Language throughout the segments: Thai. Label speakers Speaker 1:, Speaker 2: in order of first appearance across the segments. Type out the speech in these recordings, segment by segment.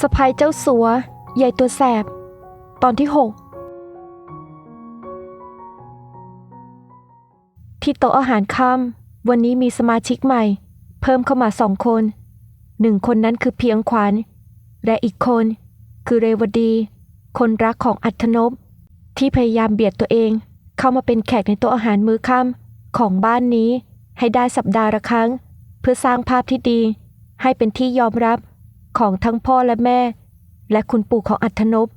Speaker 1: สะพายเจ้าสัว ใหญ่ตัวแสบ ตอนที่หกที่โต๊ะอาหารค่ำวันนี้มีสมาชิกใหม่ เพิ่มเข้ามาสองคน หนึ่งคนนั้นคือเพียงขวัญ และอีกคน คือเรวดี คนรักของอัธนพที่พยายามเบียดตัวเอง เข้ามาเป็นแขกในโต๊ะอาหารมื้อค่ำของบ้านนี้ให้ได้สัปดาห์ละครั้ง เพื่อสร้างภาพที่ดี ให้เป็นที่ยอมรับ ของทั้งพ่อและแม่ และคุณปู่ของอัธนพ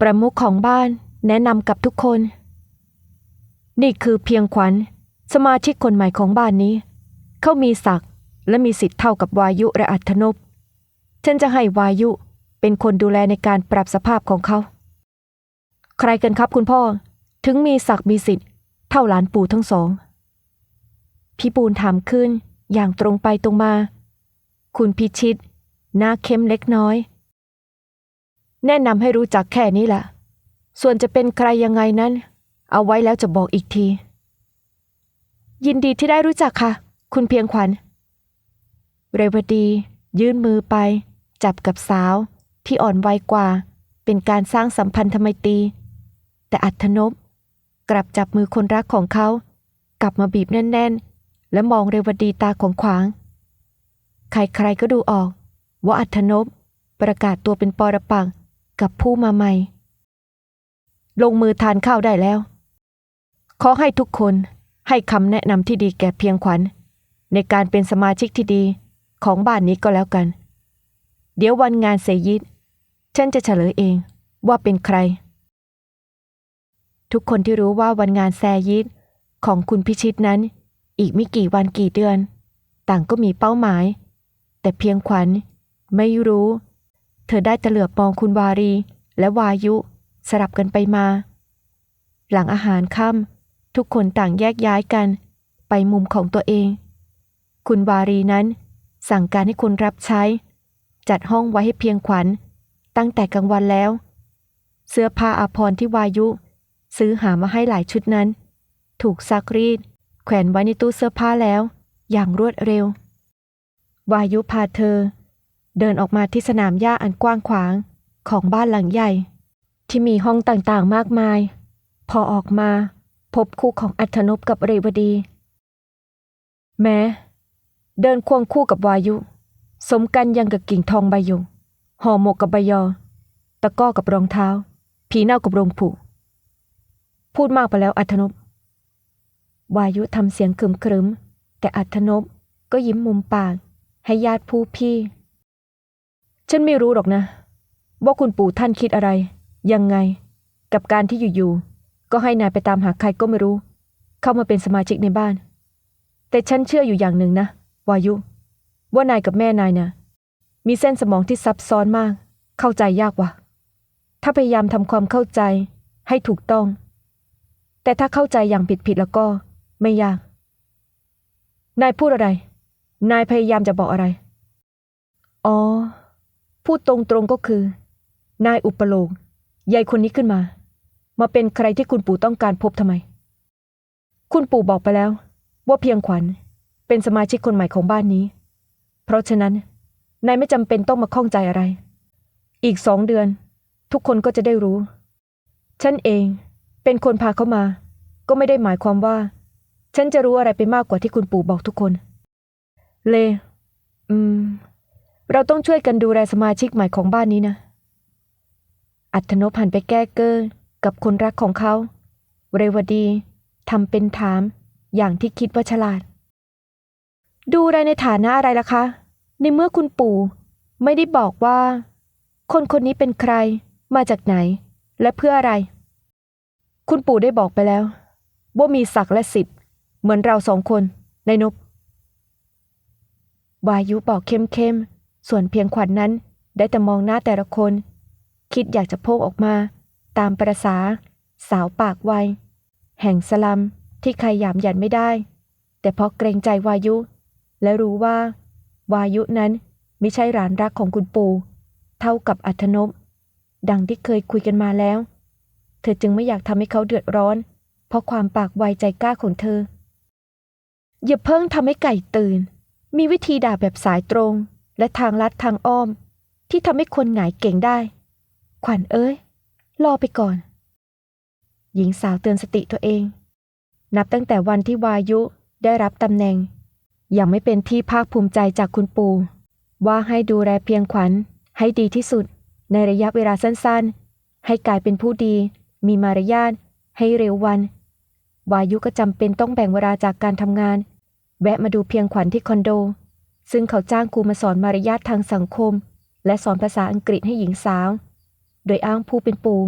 Speaker 1: ประมุขของบ้านแนะนำกับทุกคน นี่คือเพียงขวัญ สมาชิกคนใหม่ของบ้านนี้ เขามีศักดิ์และมีสิทธิ์เท่ากับวายุและอัธนพฉันจะให้วายุเป็นคนดูแลในการปรับสภาพของเขา ใครกันครับคุณพ่อ ถึงมีศักดิ์มีสิทธิ์เท่าหลานปู่ทั้งสอง พี่ปูนถามขึ้นอย่างตรงไปตรงมา คุณพิชิต หน้าเข้มเล็กน้อย แนะนำให้รู้จักแค่นี้แหละ ส่วนจะเป็นใครยังไงนั้น เอาไว้แล้วจะบอกอีกที ยินดีที่ได้รู้จักค่ะ คุณเพียงขวัญ เรวดี ยื่นมือไป จับกับสาวที่อ่อนวัยกว่า เป็นการสร้างสัมพันธไมตรี แต่อัธนพกลับจับมือคนรักของเขา กลับมาบีบแน่น ๆ และมองเรวดีตาของขวาง ใครๆก็ดูออก ว่าอัธนพประกาศตัวเป็นปรปักกับผู้มาใหม่ ลงมือทานข้าวได้แล้ว ขอให้ทุกคนให้คำแนะนำที่ดีแก่เพียงขวัญ ในการเป็นสมาชิกที่ดีของบ้านนี้ก็แล้วกัน เดี๋ยววันงานเสยิดฉันจะเฉลยเองว่าเป็นใคร ทุกคนที่รู้ว่าวันงานแซยิดของคุณพิชิตนั้น อีกไม่กี่วันกี่เดือน ต่างก็มีเป้าหมาย แต่เพียงขวัญ ไม่รู้ เธอได้ต่เหลือบมองคุณวารี และวายุสลับกันไปมา หลังอาหารค่ำทุกคนต่างแยกย้ายกัน ไปมุมของตัวเอง คุณวารีนั้น สั่งการให้คนรับใช้ จัดห้องไว้ให้เพียงขวัญ ตั้งแต่กลางวันแล้ว เสื้อผ้าอาภรณ์ที่วายุ ซื้อหามาให้หลายชุดนั้น ถูกซักรีด แขวนไว้ในตู้เสื้อผ้าแล้ว อย่างรวดเร็ว วายุพาเธอ เดินออกมาที่สนามหญ้าอันกว้างขวางของบ้านหลังใหญ่ ที่มีห้องต่างๆมากมาย พอออกมาพบคู่ของอัธนพกับเรวดี แม้ เดินควงคู่กับวายุ สมกันยังกับกิ่งทองใบยงห่อหมกกับใบยอ ตะก้อกับรองเท้า ผีเน่ากับโรงผูพูดมากไปแล้วอัธนพวายุทำเสียงครึมครึม แต่อัธนพก็ยิ้มมุมปากให้ญาติผู้พี่ ฉันไม่รู้หรอกนะ ว่าคุณปู่ท่านคิดอะไร ยังไง กับการที่อยู่ๆก็ให้นายไปตามหาใครก็ไม่รู้ เข้ามาเป็นสมาชิกในบ้าน แต่ฉันเชื่ออยู่อย่างหนึ่งนะ วายุ ว่านายกับแม่นายนะ่ะมีเส้นสมองที่ซับซ้อนมาก เข้าใจยากว่ะ ถ้าพยายามทำความเข้าใจให้ถูกต้อง แต่ถ้าเข้าใจอย่างผิดๆแล้วก็ไม่ยาก นายพูดอะไร นายพยายามจะบอกอะไร อ๋อ พูดตรงๆก็คือ นายอุปโลกยายคนนี้ขึ้นมา มาเป็นใครที่คุณปู่ต้องการพบทำไม คุณปู่บอกไปแล้ว ว่าเพียงขวัญเป็นสมาชิกคนใหม่ของบ้านนี้ เพราะฉะนั้น นายไม่จำเป็นต้องมาข้องใจอะไร อีกสองเดือน ทุกคนก็จะได้รู้ ฉันเองเป็นคนพาเขามา ก็ไม่ได้หมายความว่า ฉันจะรู้อะไรไปมากกว่าที่คุณปู่บอกทุกคน เล อืม เราต้องช่วยกันดูแลสมาชิกใหม่ของบ้านนี้นะ อัธนพหันไปแก้เกอร์กับคนรักของเขา เรวดีทำเป็นถาม อย่างที่คิดว่าฉลาด ดูอะไรในฐานะอะไรล่ะคะ ในเมื่อคุณปู่ไม่ได้บอกว่า คนคนนี้เป็นใคร มาจากไหน และเพื่ออะไร คุณปู่ได้บอกไปแล้ว ว่ามีศักดิ์และสิทธิ์เหมือนเราสองคนในนบวายุบอกเข้มๆ ส่วนเพียงขวัญนนั้นได้แต่มองหน้าแต่ละคน คิดอยากจะโพกออกมา ตามประษา สาวปากไว แห่งสลัมที่ใครหยามหยันไม่ได้ แต่เพราะเกรงใจวายุ และรู้ว่า วายุนั้นไม่ใช่หลานรักของคุณปู่เท่ากับอัธนพดังที่เคยคุยกันมาแล้ว เธอจึงไม่อยากทำให้เขาเดือดร้อน เพราะความปากไวใจกล้าของเธอ อย่าเพิ่งทำให้ไก่ตื่น มีวิธีด่าแบบสายตรง และทางลัดทางอ้อม ที่ทำให้คนหงายเก่งได้ ขวัญเอ้ย รอไปก่อน หญิงสาวเตือนสติตัวเอง นับตั้งแต่วันที่วายุได้รับตำแหน่ง ยังไม่เป็นที่ภาคภูมิใจจากคุณปู่ ว่าให้ดูแลเพียงขวัญให้ดีที่สุด ในระยะเวลาสั้นๆ ให้กลายเป็นผู้ดี มีมารยาทให้เร็ววัน วายุก็จำเป็นต้องแบ่งเวลาจากการทำงาน แวะมาดูเพียงขวัญที่คอนโด ซึ่งเขาจ้างครูมาสอนมารยาททางสังคม และสอนภาษาอังกฤษให้หญิงสาว โดยอ้างผู้เป็นปู่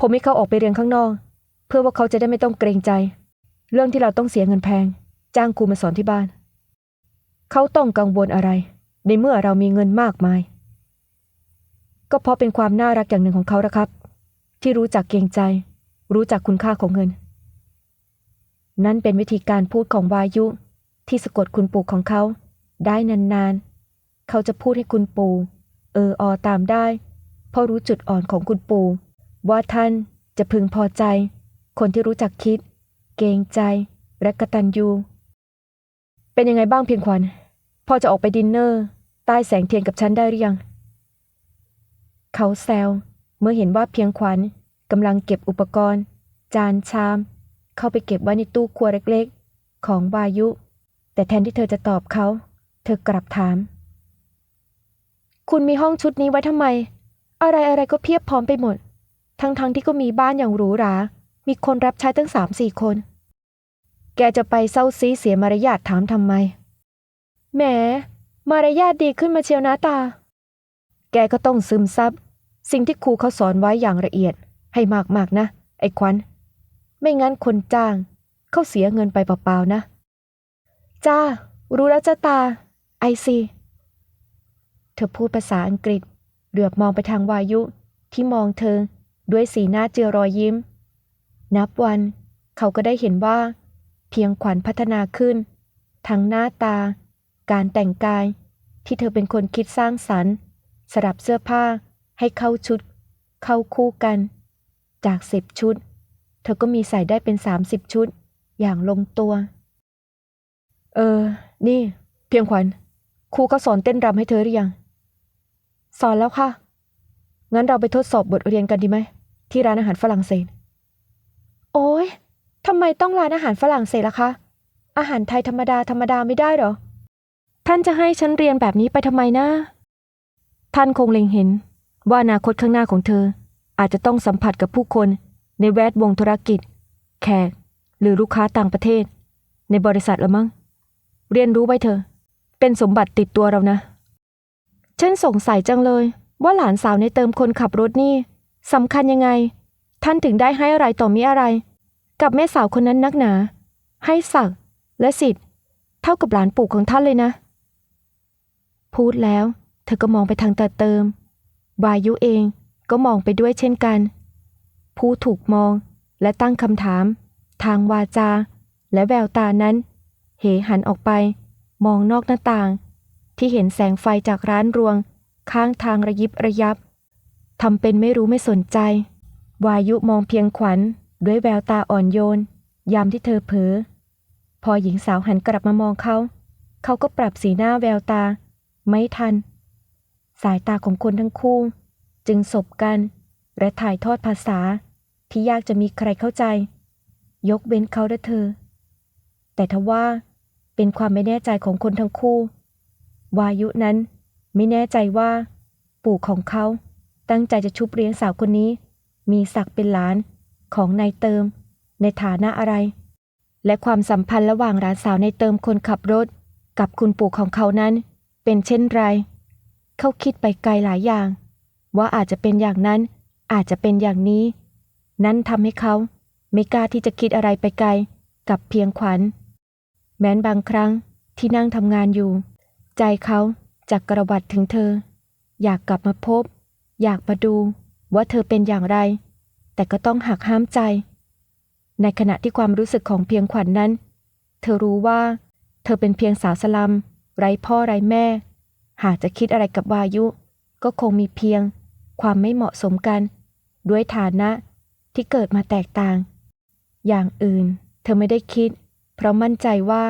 Speaker 1: ผมให้เขาออกไปเรียนข้างนอก เพื่อว่าเขาจะได้ไม่ต้องเกรงใจ เรื่องที่เราต้องเสียเงินแพง จ้างครูมาสอนที่บ้าน เขาต้องกังวลอะไร ในเมื่อเรามีเงินมากมาย ก็เพราะเป็นความน่ารักอย่างหนึ่งของเขาละครับ ที่รู้จักเกรงใจ รู้จักคุณค่าของเงิน นั่นเป็นวิธีการพูดของวายุ ที่สะกดคุณปู่ของเขา ได้นานๆ เขาจะพูดให้คุณปู่เออออตามได้ เพราะรู้จุดอ่อนของคุณปู่ว่าท่านจะพึงพอใจ คนที่รู้จักคิด เกรงใจ และกระตัญญูเป็นยังไงบ้างเพียงขวัญพอจะออกไปดินเนอร์ใต้แสงเทียนกับฉันได้หรือยัง เขาแซวเมื่อเห็นว่าเพียงขวัญกำลังเก็บอุปกรณ์ จานชาม เข้าไปเก็บไว้ในตู้ครัวเล็กๆ ของวายุ แต่แทนที่เธอจะตอบเขา เธอกลับถาม คุณมีห้องชุดนี้ไว้ทำไม อะไรอะไรก็เพียบพร้อมไปหมด ทั้งๆทที่ก็มีบ้านอย่างหรูหรา มีคนรับใช้ตั้งสามสี่คน แกจะไปเศร้าซีเสียมารยาทถามทำไม แหม มารยาทดีขึ้นมาเชียวนะตา แกก็ต้องซึมซับ สิ่งที่ครูเขาสอนไว้อย่างละเอียด ให้มากๆนะ ไอ้ควัน ไม่งั้นคนจ้าง เขาเสียเงินไปเปล่าๆนะ จ้า รู้แล้วจ้าตา ไอซีเธอพูดภาษาอังกฤษ เหลือบมองไปทางวายุที่มองเธอ ด้วยสีหน้าเจือรอยยิ้ม นับวัน เขาก็ได้เห็นว่า เพียงขวัญพัฒนาขึ้น ทั้งหน้าตา การแต่งกาย ที่เธอเป็นคนคิดสร้างสรรค์ สลับเสื้อผ้าให้เข้าชุด เข้าคู่กัน จากสิบชุด เธอก็มีใส่ได้เป็นสามสิบชุด อย่างลงตัว เออ นี่ เพียงขวัญ ครูเขาสอนเต้นรำให้เธอหรือยัง สอนแล้วค่ะ งั้นเราไปทดสอบบทเรียนกันดีไหม ที่ร้านอาหารฝรั่งเศส โอ้ยทำไมต้องร้านอาหารฝรั่งเศสล่ะคะ อาหารไทยธรรมดาธรรมดาไม่ได้หรอ ท่านจะให้ฉันเรียนแบบนี้ไปทำไมนะ ท่านคงเล็งเห็น ว่าอนาคตข้างหน้าของเธอ อาจจะต้องสัมผัสกับผู้คนในแวดวงธุรกิจ แขก หรือลูกค้าต่างประเทศ ในบริษัทละมั้ง เรียนรู้ไว้เถอะ เป็นสมบัติติดตัวเรานะ ฉันสงสัยจังเลย ว่าหลานสาวในเติมคนขับรถนี่สำคัญยังไง ท่านถึงได้ให้อะไรต่อมีอะไร กับแม่สาวคนนั้นนักหนา ให้ศักดิ์และสิทธิ์ เท่ากับหลานปู่ของท่านเลยนะ พูดแล้ว เธอก็มองไปทางตาเติม วายุเองก็มองไปด้วยเช่นกัน ผู้ถูกมองและตั้งคำถาม ทางวาจา และแววตานั้น เหหันออกไป มองนอกหน้าต่าง ที่เห็นแสงไฟจากร้านรวง ข้างทางระยิบระยับทำเป็นไม่รู้ไม่สนใจ วายุมองเพียงขวัญ ด้วยแววตาอ่อนโยน ยามที่เธอเผลอพอหญิงสาวหันกลับมามองเขา เขาก็ปรับสีหน้าแววตา ไม่ทัน สายตาของคนทั้งคู่ จึงสบกัน และถ่ายทอดภาษา ที่ยากจะมีใครเข้าใจ ยกเว้นเขาและเธอ แต่ทว่า เป็นความไม่แน่ใจของคนทั้งคู่ วายุนั้นไม่แน่ใจว่า ปู่ของเขาตั้งใจจะชุบเลี้ยงสาวคนนี้ มีศักดิ์เป็นหลานของนายเติม ในฐานะอะไร และความสัมพันธ์ระหว่างหลานสาวในเติมคนขับรถ กับคุณปู่ของเขานั้น เป็นเช่นไร เขาคิดไปไกลหลายอย่าง ว่าอาจจะเป็นอย่างนั้นอาจจะเป็นอย่างนี้ นั้นทำให้เขาไม่กล้าที่จะคิดอะไรไปไกล กับเพียงขวัญ แม้นบางครั้งที่นั่งทำงานอยู่ ใจเขาจักกระวัดถึงเธอ อยากกลับมาพบ อยากมาดูว่าเธอเป็นอย่างไร แต่ก็ต้องหักห้ามใจ ในขณะที่ความรู้สึกของเพียงขวัญนนั้น เธอรู้ว่า เธอเป็นเพียงสาวสลัมไร้พ่อไร้แม่ หากจะคิดอะไรกับวายุ ก็คงมีเพียง ความไม่เหมาะสมกัน ด้วยฐานะที่เกิดมาแตกต่าง อย่างอื่น เธอไม่ได้คิด เพราะมั่นใจว่า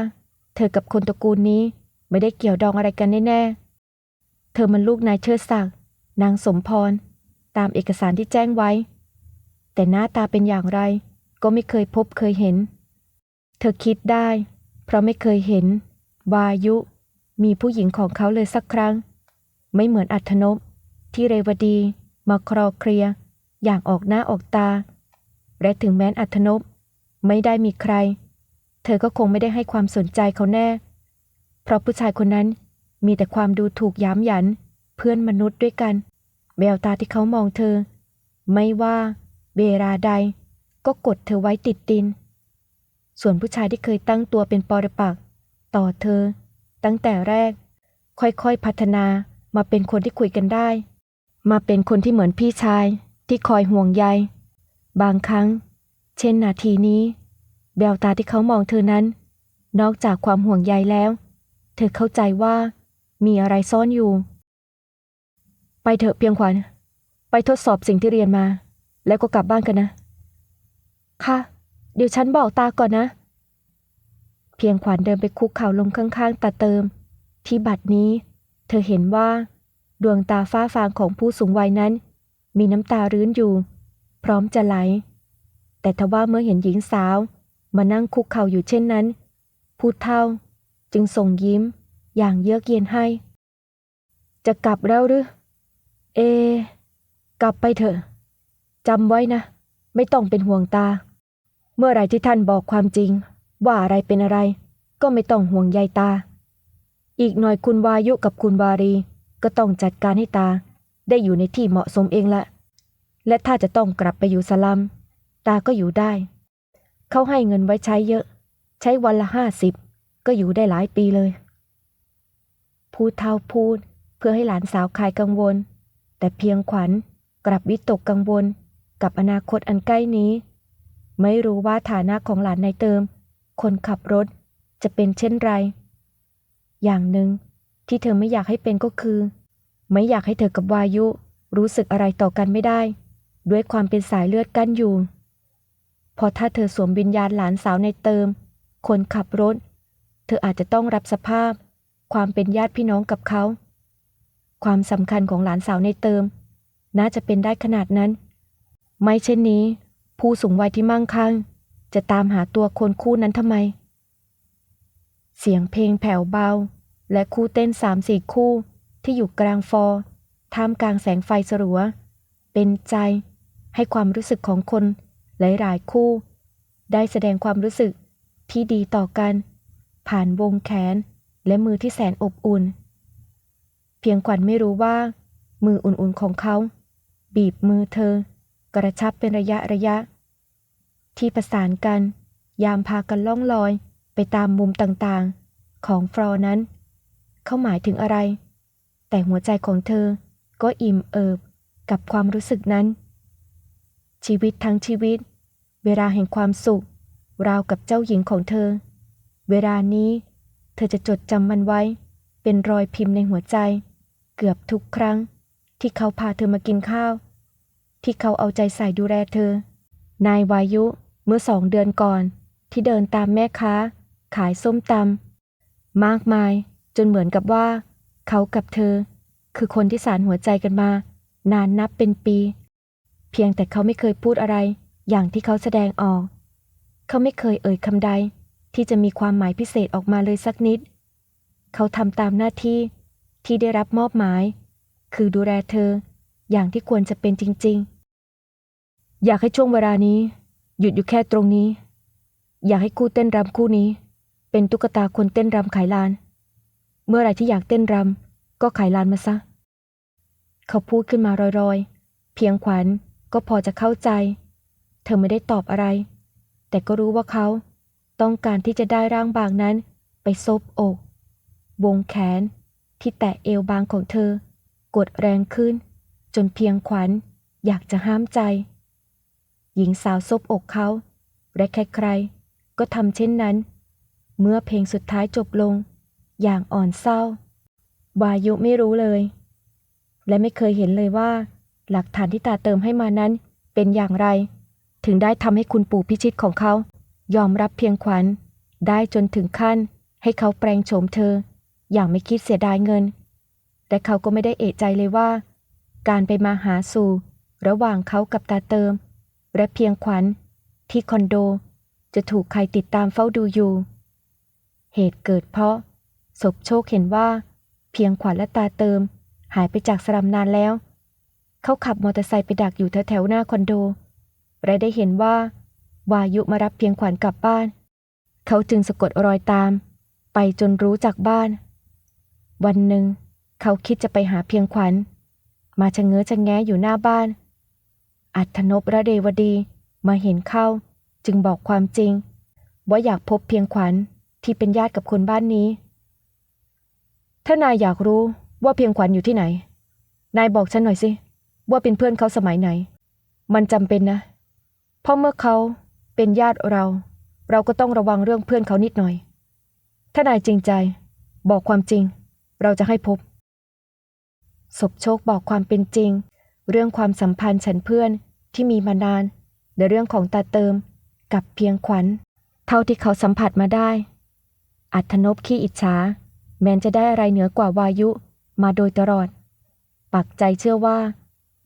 Speaker 1: เธอกับคนตระกูลนี้ไม่ได้เกี่ยวดองอะไรกันแน่ๆ เธอมันลูกนายเชิดศักดิ์นางสมพร ตามเอกสารที่แจ้งไว้ แต่หน้าตาเป็นอย่างไร ก็ไม่เคยพบเคยเห็น เธอคิดได้ เพราะไม่เคยเห็น วายุ มีผู้หญิงของเขาเลยสักครั้ง ไม่เหมือนอัธนพที่เรวดีมาคลอเคลียอย่างออกหน้าออกตา และถึงแม้นอัธนพไม่ได้มีใคร เธอก็คงไม่ได้ให้ความสนใจเขาแน่ เพราะผู้ชายคนนั้นมีแต่ความดูถูกย้ำหยัน เพื่อนมนุษย์ด้วยกัน แววตาที่เขามองเธอ ไม่ว่าเวลาใด ก็กดเธอไว้ติดดิน ส่วนผู้ชายที่เคยตั้งตัวเป็นปรปักต่อเธอ ตั้งแต่แรก ค่อยๆพัฒนามาเป็นคนที่คุยกันได้ มาเป็นคนที่เหมือนพี่ชายที่คอยห่วงใย บางครั้ง เช่นนาทีนี้ แววตาที่เขามองเธอนั้น นอกจากความห่วงใยแล้ว เธอเข้าใจว่า มีอะไรซ่อนอยู่ ไปเถอะเพียงขวัญ ไปทดสอบสิ่งที่เรียนมา แล้วก็กลับบ้านกันนะ ค่ะ เดี๋ยวฉันบอกตาก่อนนะ เพียงขวัญเดินไปคุกเข่าลงข้างๆตาเติม ที่บัดนี้ เธอเห็นว่า ดวงตาฟ้าฟางของผู้สูงวัยนั้น มีน้ำตารื้นอยู่ พร้อมจะไหล แต่ทว่าเมื่อเห็นหญิงสาว มานั่งคุกเข่าอยู่เช่นนั้นผู้เฒ่า จึงส่งยิ้ม อย่างเยือกเย็นให้ จะกลับแล้วหรือ เอ กลับไปเถอะจำไว้นะ ไม่ต้องเป็นห่วงตา เมื่อไรที่ท่านบอกความจริง ว่าอะไรเป็นอะไร ก็ไม่ต้องห่วงใยตา อีกหน่อยคุณวายุกับคุณวารี ก็ต้องจัดการให้ตา ได้อยู่ในที่เหมาะสมเองละ และถ้าจะต้องกลับไปอยู่สลัม ตาก็อยู่ได้ เขาให้เงินไว้ใช้เยอะ ใช้วันละห้าสิบก็อยู่ได้หลายปีเลย พูดเท่าพูดเพื่อให้หลานสาวคลายกังวล แต่เพียงขวัญกลับวิตกกังวล กับอนาคตอันใกล้นี้ ไม่รู้ว่าฐานะของหลานนายเติม คนขับรถจะเป็นเช่นไร อย่างหนึ่งที่เธอไม่อยากให้เป็นก็คือ ไม่อยากให้เธอกับวายุรู้สึกอะไรต่อกันไม่ได้ ด้วยความเป็นสายเลือดกั้นอยู่ พอถ้าเธอสวมวิญญาณหลานสาวในเติม คนขับรถ เธออาจจะต้องรับสภาพ ความเป็นญาติพี่น้องกับเขา ความสำคัญของหลานสาวในเติม น่าจะเป็นได้ขนาดนั้น ไม่เช่นนี้ ผู้สูงวัยที่มั่งคั่ง จะตามหาตัวคนคู่นั้นทำไม เสียงเพลงแผ่วเบา และคู่เต้นสามสี่คู่ที่อยู่กลางฟอท่ามกลางแสงไฟสลัว เป็นใจให้ความรู้สึกของคน หลายๆคู่ ได้แสดงความรู้สึกที่ดีต่อกัน ผ่านวงแขนและมือที่แสนอบอุ่น เพียงขวัญไม่รู้ว่า มืออุ่นๆของเขา บีบมือเธอ กระชับเป็นระยะระยะ ที่ประสานกัน ยามพากันล่องลอยไปตามมุมต่างๆ ของฟลอนั้น เขาหมายถึงอะไร แต่หัวใจของเธอก็อิ่มเอิบกับความรู้สึกนั้น ชีวิตทั้งชีวิต เวลาแห่งความสุข ราวกับเจ้าหญิงของเธอ เวลานี้ เธอจะจดจำมันไว้ เป็นรอยพิมพ์ในหัวใจ เกือบทุกครั้ง ที่เขาพาเธอมากินข้าว ที่เขาเอาใจใส่ดูแลเธอ นายวายุเมื่อสองเดือนก่อน ที่เดินตามแม่ค้า ขายส้มตำมากมายจนเหมือนกับว่า เขากับเธอ คือคนที่สารหัวใจกันมา นานนับเป็นปี พียงแต่เขาไม่เคยพูดอะไร อย่างที่เขาแสดงออก เขาไม่เคยเอ่ยคำใด ที่จะมีความหมายพิเศษออกมาเลยสักนิด เขาทำตามหน้าที่ที่ได้รับมอบหมาย คือดูแลเธอ อย่างที่ควรจะเป็นจริง ๆ อยากให้ช่วงเวลานี้ หยุดอยู่แค่ตรงนี้ อยากให้คู่เต้นรำคู่นี้ เป็นตุ๊กตาคนเต้นรำขายลาน เมื่อไรที่อยากเต้นรำก็ขายลานมาซะ เขาพูดขึ้นมารอยๆ เพียงขวัญ ก็พอจะเข้าใจ เธอไม่ได้ตอบอะไร แต่ก็รู้ว่าเขาต้องการที่จะได้ร่างบางนั้นไปซบอก วงแขนที่แตะเอวบางของเธอ กดแรงขึ้น จนเพียงขวัญอยากจะห้ามใจ หญิงสาวซบอกเขาและใครๆก็ทำเช่นนั้น เมื่อเพลงสุดท้ายจบลง อย่างอ่อนเศร้า วายุไม่รู้เลย และไม่เคยเห็นเลยว่า หลักฐานที่ตาเติมให้มานั้น เป็นอย่างไร ถึงได้ทำให้คุณปู่พิชิตของเขา ยอมรับเพียงขวัญ ได้จนถึงขั้น ให้เขาแปลงโฉมเธอ อย่างไม่คิดเสียดายเงิน แต่เขาก็ไม่ได้เอะใจเลยว่า การไปมาหาสู่ ระหว่างเขากับตาเติม และเพียงขวัญ ที่คอนโด จะถูกใครติดตามเฝ้าดูอยู่ เหตุเกิดเพราะศพโชคเห็นว่า เพียงขวัญและตาเติม หายไปจากสลัมนานแล้ว เขาขับมอเตอร์ไซค์ไปดักอยู่แถวๆหน้าคอนโด และได้เห็นว่า วายุมารับเพียงขวัญกลับบ้าน เขาจึงสะกดรอยตาม ไปจนรู้จากบ้าน วันหนึ่ง เขาคิดจะไปหาเพียงขวัญ มาชะเง้อชะแงะอยู่หน้าบ้าน อัธนพระเดวดีมาเห็นเข้า จึงบอกความจริง ว่าอยากพบเพียงขวัญที่เป็นญาติกับคนบ้านนี้ ถ้านายอยากรู้ว่าเพียงขวัญอยู่ที่ไหน นายบอกฉันหน่อยสิ ว่าเป็นเพื่อนเขาสมัยไหน มันจำเป็นนะ เพราะเมื่อเขาเป็นญาติเรา เราก็ต้องระวังเรื่องเพื่อนเขานิดหน่อย ถ้านายจริงใจ บอกความจริง เราจะให้พบ ศพโชคบอกความเป็นจริง เรื่องความสัมพันธ์ฉันเพื่อนที่มีมานานและเรื่องของตาเติมกับเพียงขวัญ เท่าที่เขาสัมผัสมาได้ อัธนบขี้อิจฉา แม้นจะได้อะไรเหนือกว่าวายุมาโดยตลอด ปักใจเชื่อว่า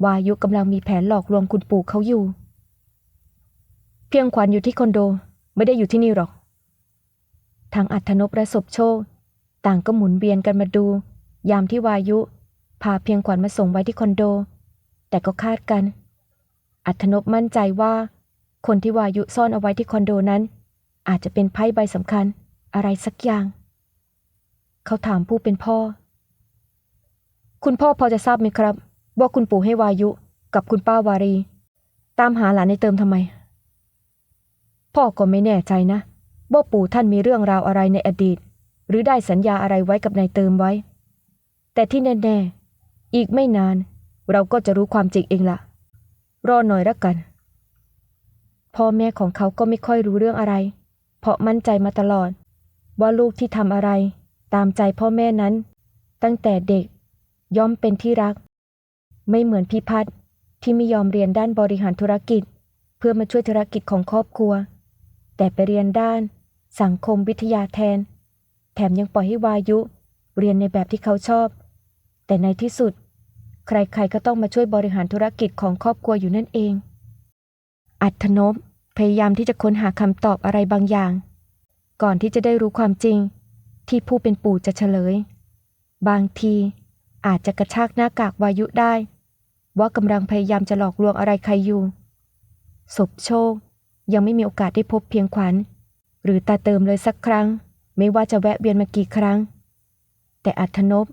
Speaker 1: วายุกำลังมีแผนหลอกลวงคุณปู่เขาอยู่ เพียงขวัญอยู่ที่คอนโดไม่ได้อยู่ที่นี่หรอก ทางอัธนบและศพโชค ต่างก็หมุนเวียนกันมาดู ยามที่วายุ พาเพียงขวัญมาส่งไว้ที่คอนโด แต่ก็คาดกัน อัธนบมั่นใจว่า คนที่วายุซ่อนเอาไว้ที่คอนโดนั้น อาจจะเป็นไพ่ใบสำคัญอะไรสักอย่าง เขาถามผู้เป็นพ่อ คุณพ่อพอจะทราบไหมครับ ว่าคุณปู่ให้วายุกับคุณป้าวารี ตามหาหลานในเติมทำไม พ่อก็ไม่แน่ใจนะว่าปู่ท่านมีเรื่องราวอะไรในอดีต หรือได้สัญญาอะไรไว้กับนายเติมไว้ แต่ที่แน่ๆ อีกไม่นาน เราก็จะรู้ความจริงเองละรอหน่อยละกัน พ่อแม่ของเขาก็ไม่ค่อยรู้เรื่องอะไร เพราะมั่นใจมาตลอด ว่าลูกที่ทำอะไร ตามใจพ่อแม่นั้น ตั้งแต่เด็กย่อมเป็นที่รัก ไม่เหมือนพี่พัดที่ไม่ยอมเรียนด้านบริหารธุรกิจ เพื่อมาช่วยธุรกิจของครอบครัว แต่ไปเรียนด้าน สังคมวิทยาแทน แถมยังปล่อยให้วายุ เรียนในแบบที่เขาชอบ แต่ในที่สุด ใครๆก็ต้องมาช่วยบริหารธุรกิจของครอบครัวอยู่นั่นเอง อัธนพพยายามที่จะค้นหาคำตอบอะไรบางอย่าง ก่อนที่จะได้รู้ความจริง ที่ผู้เป็นปู่จะเฉลย บางทีอาจจะกระชากหน้ากากวายุได้ ว่ากำลังพยายามจะหลอกลวงอะไรใครอยู่ ศพโชค ยังไม่มีโอกาสได้พบเพียงขวัญ หรือตาเติมเลยสักครั้ง ไม่ว่าจะแวะเวียนมากี่ครั้ง แต่อัธนพ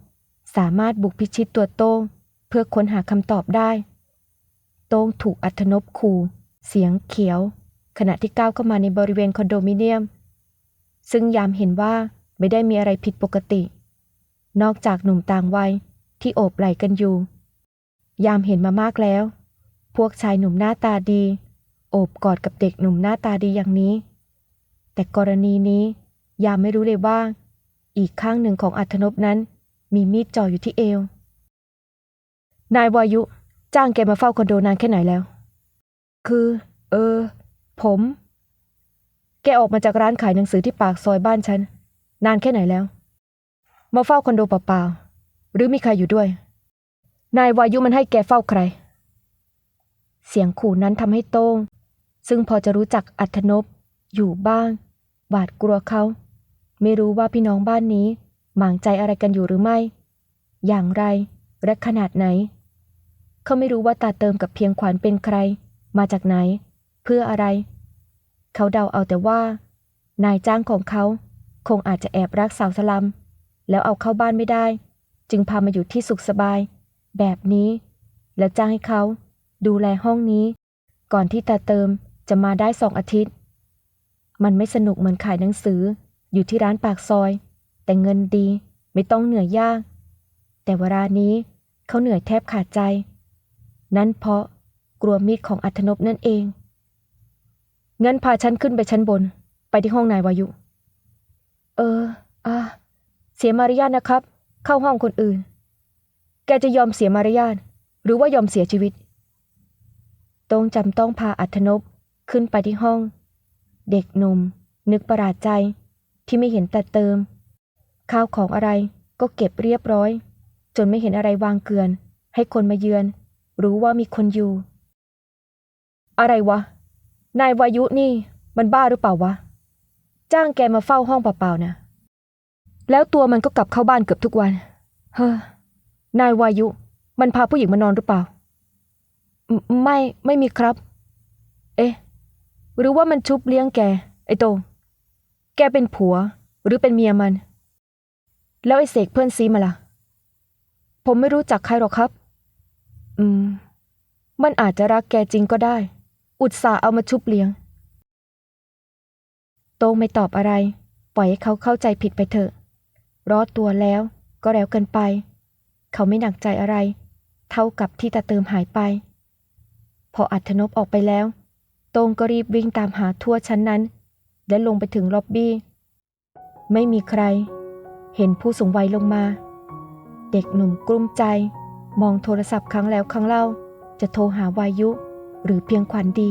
Speaker 1: สามารถบุกพิชิตตัวโต้งเพื่อค้นหาคำตอบได้ โต้งถูกอัธนพขู่เสียงเขียว ขณะที่ก้าวเข้ามาในบริเวณคอนโดมิเนียม ซึ่งยามเห็นว่าไม่ได้มีอะไรผิดปกติ นอกจากหนุ่มต่างวัยที่โอบไหล่กันอยู่ ยามเห็นมามากแล้ว พวกชายหนุ่มหน้าตาดี โอบกอดกับเด็กหนุ่มหน้าตาดีอย่างนี้ แต่กรณีนี้ ยามไม่รู้เลยว่า อีกข้างหนึ่งของอัธนพนั้น มีมีดจ่ออยู่ที่เอว นายวายุจ้างแกมาเฝ้าคอนโดนานแค่ไหนแล้ว คือ เออ ผม แกออกมาจากร้านขายหนังสือที่ปากซอยบ้านฉัน นานแค่ไหนแล้ว มาเฝ้าคอนโดเปล่าๆหรือมีใครอยู่ด้วย นายวายุมันให้แกเฝ้าใคร เสียงขู่นั้นทำให้โต้ง ซึ่งพอจะรู้จักอัธนพอยู่บ้างหวาดกลัวเขา ไม่รู้ว่าพี่น้องบ้านนี้ หมางใจอะไรกันอยู่หรือไม่ อย่างไรและขนาดไหน เขาไม่รู้ว่าตาเติมกับเพียงขวัญเป็นใคร มาจากไหน เพื่ออะไร เขาเดาเอาแต่ว่า นายจ้างของเขาคงอาจจะแอบรักสาวสลัม แล้วเอาเข้าบ้านไม่ได้ จึงพามาอยู่ที่สุขสบาย แบบนี้ แล้วจ้างให้เขาดูแลห้องนี้ ก่อนที่ตาเติมจะมาได้สองอาทิตย์ มันไม่สนุกเหมือนขายหนังสืออยู่ที่ร้านปากซอย แต่เงินดีไม่ต้องเหนื่อยยาก แต่เวลานี้เขาเหนื่อยแทบขาดใจ นั่นเพราะกลัวมีดของอัธนพนั่นเอง งั้นพาฉันขึ้นไปชั้นบน ไปที่ห้องนายวายุ เออ อ่าเสียมารยาทนะครับ เข้าห้องคนอื่น แกจะยอมเสียมารยาทหรือว่ายอมเสียชีวิตตรงจำต้องพาอัธนพขึ้นไปที่ห้อง เด็กหนุ่ม นึกประหลาดใจที่ไม่เห็นแต่เติม ข้าวของอะไรก็เก็บเรียบร้อย จนไม่เห็นอะไรวางเกลือน ให้คนมาเยือน รู้ว่ามีคนอยู่ อะไรวะ นายวายุนี่มันบ้าหรือเปล่าวะ จ้างแกมาเฝ้าห้องเปล่าๆนะ แล้วตัวมันก็กลับเข้าบ้านเกือบทุกวัน เฮ้อ นายวายุ มันพาผู้หญิงมานอนหรือเปล่า ไม่ไม่มีครับ เอ๊ะ หรือว่ามันชุบเลี้ยงแก ไอ้โต แกเป็นผัว หรือเป็นเมียมัน แล้วไอ้เสกเพื่อนซีมาล่ะ ผมไม่รู้จักใครหรอกครับ อืม มันอาจจะรักแกจริงก็ได้ อุตส่าห์เอามาชุบเลี้ยง โตงไม่ตอบอะไร ปล่อยให้เขาเข้าใจผิดไปเถอะ รอดตัวแล้วก็แล้วกันไป เขาไม่หนักใจอะไร เท่ากับที่ตาเติมหายไป พออัธนบออกไปแล้วโต้งก็รีบวิ่งตามหาทั่วชั้นนั้น และลงไปถึงล็อบบี้ ไม่มีใคร เห็นผู้สูงวัยลงมา เด็กหนุ่มกลุ้มใจ มองโทรศัพท์ครั้งแล้วครั้งเล่า จะโทรหาวายุ หรือเพียงขวัญดี